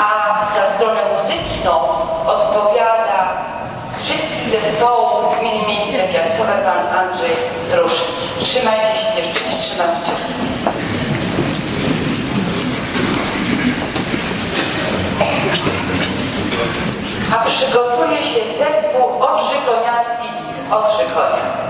a za stronę muzyczną odpowiada z wszystkich zespołów z gminy miejskiej Piastowe pan Andrzej Drusz. Trzymajcie się dziewczyny, trzymam kciuki. A przygotuje się zespół Odrzykonianki z Odrzykonia. Maria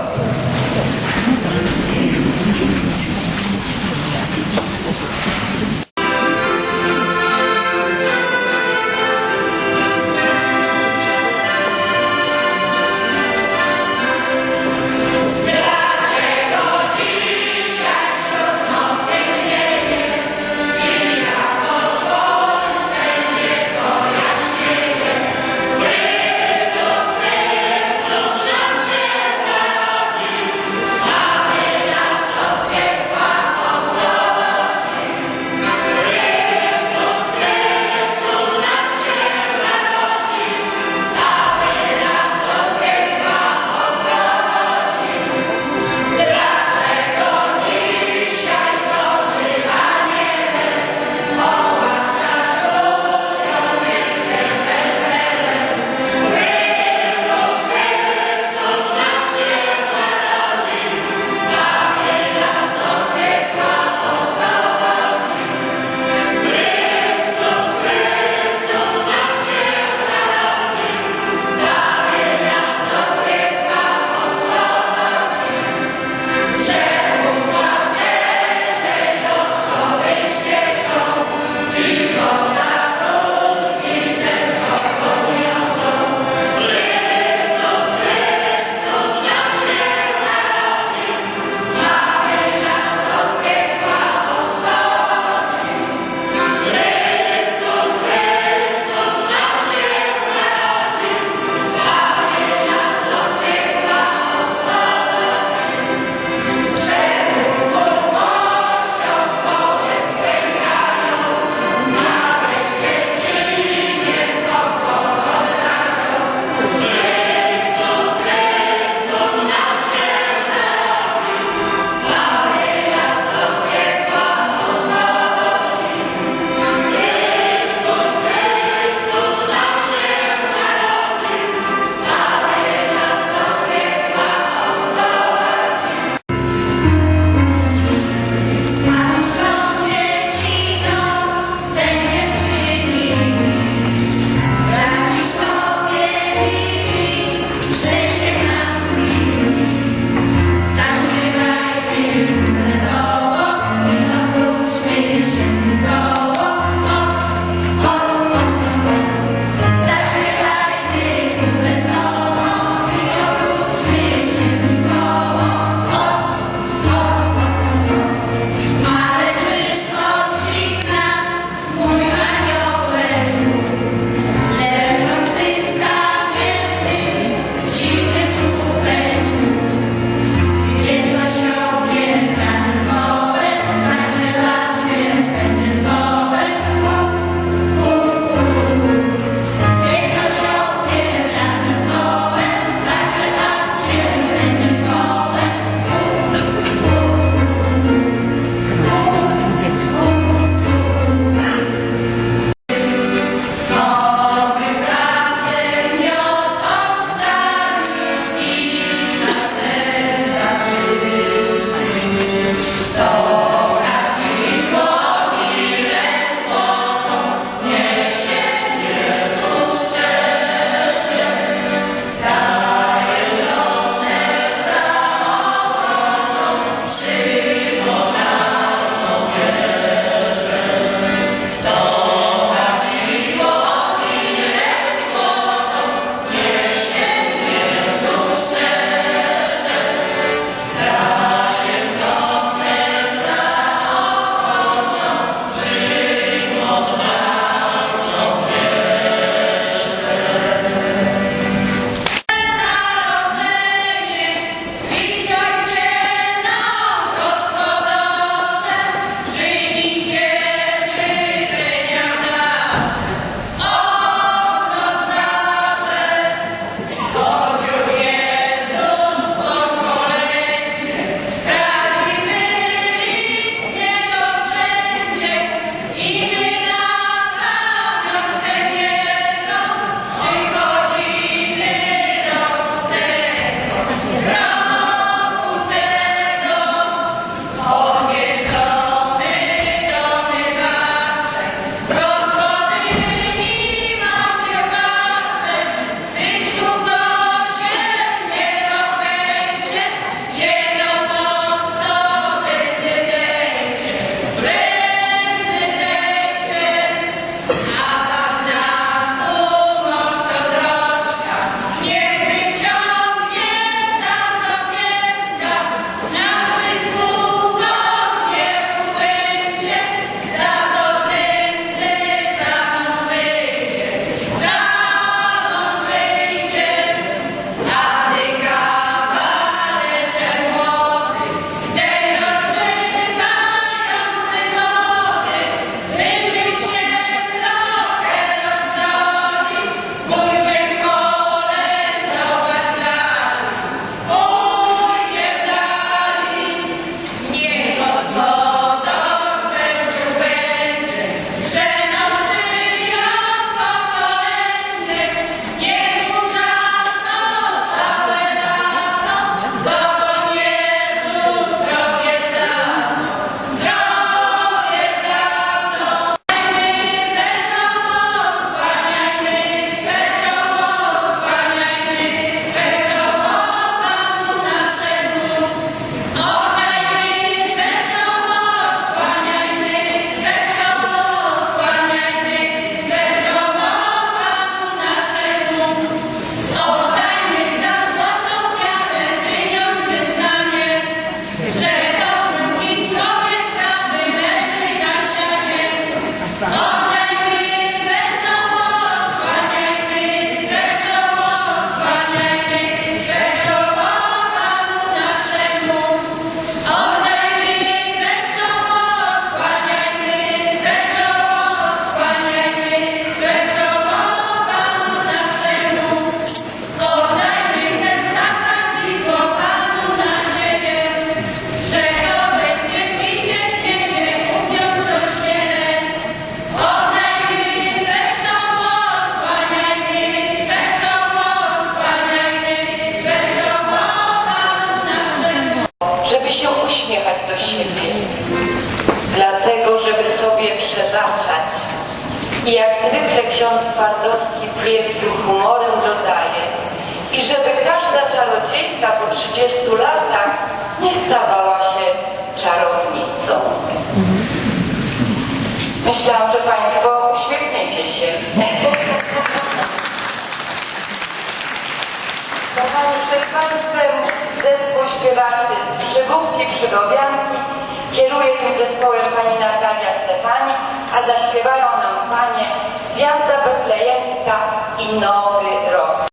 Kieruje tym zespołem pani Natalia Stefani, a zaśpiewają nam panie Gwiazda Betlejemska i Nowy Rok.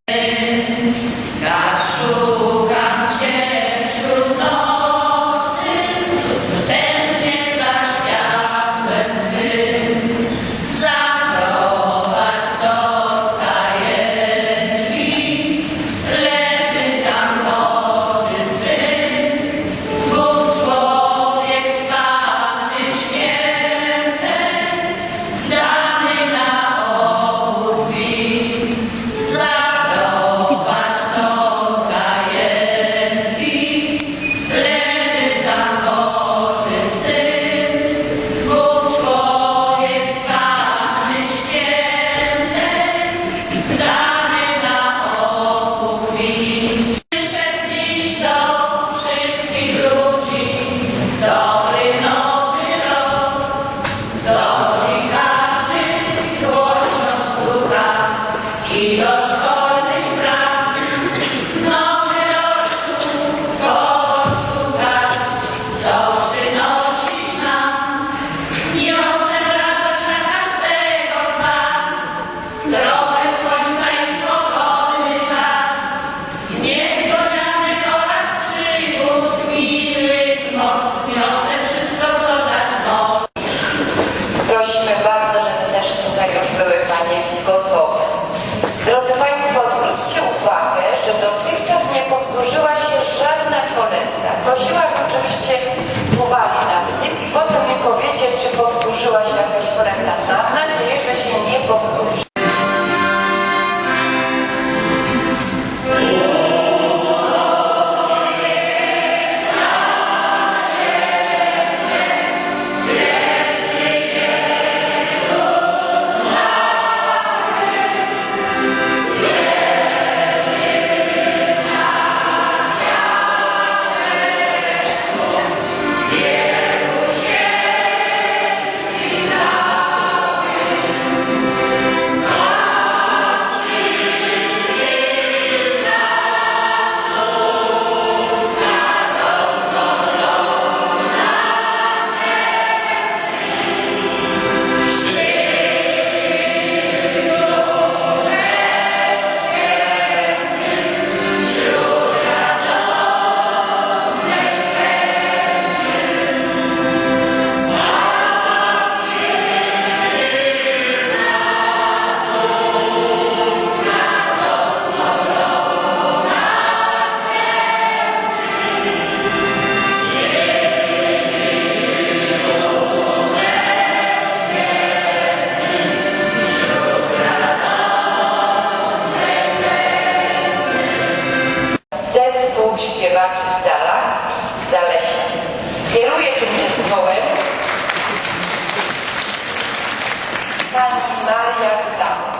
pani Maria Kdała.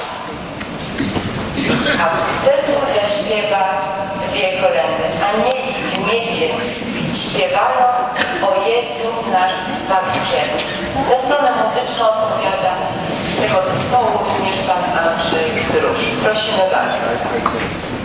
A wtedy zaśpiewa dwie kolędy. Anieli z niebiec śpiewano o Jezus nasz Zbawiciel. Ze strony muzyczną odpowiada tego zespołu również pan Andrzej Drusz. Prosimy bardzo.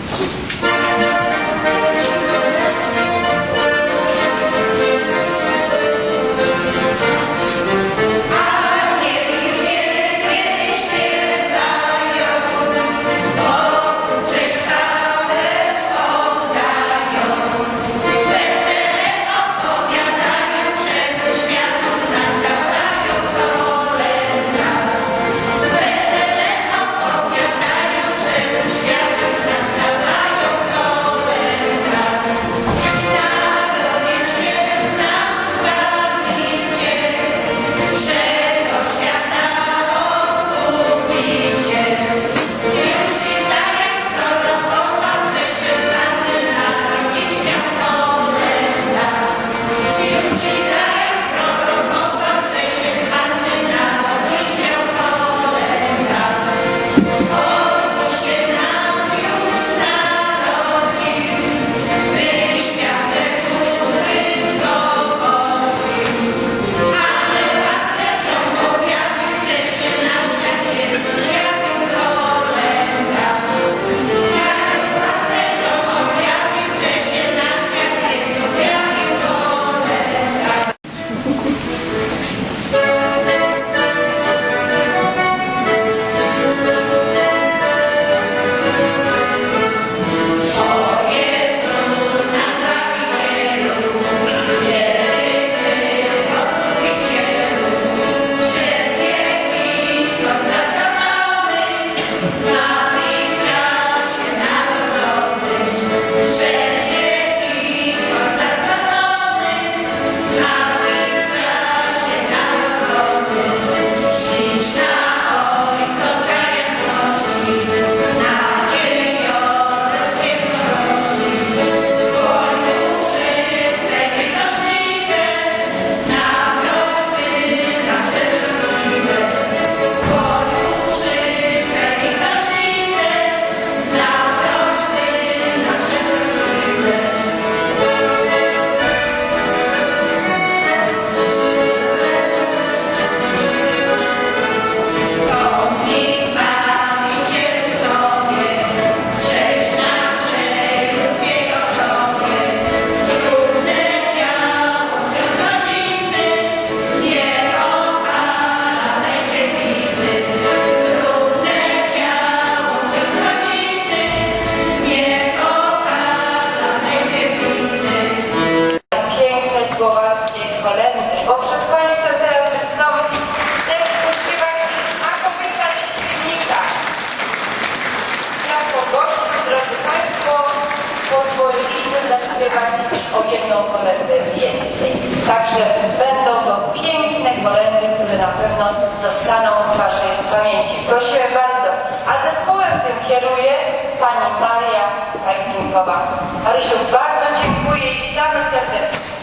Pańskinkowa. Marysiu, bardzo dziękuję i witamy serdecznie.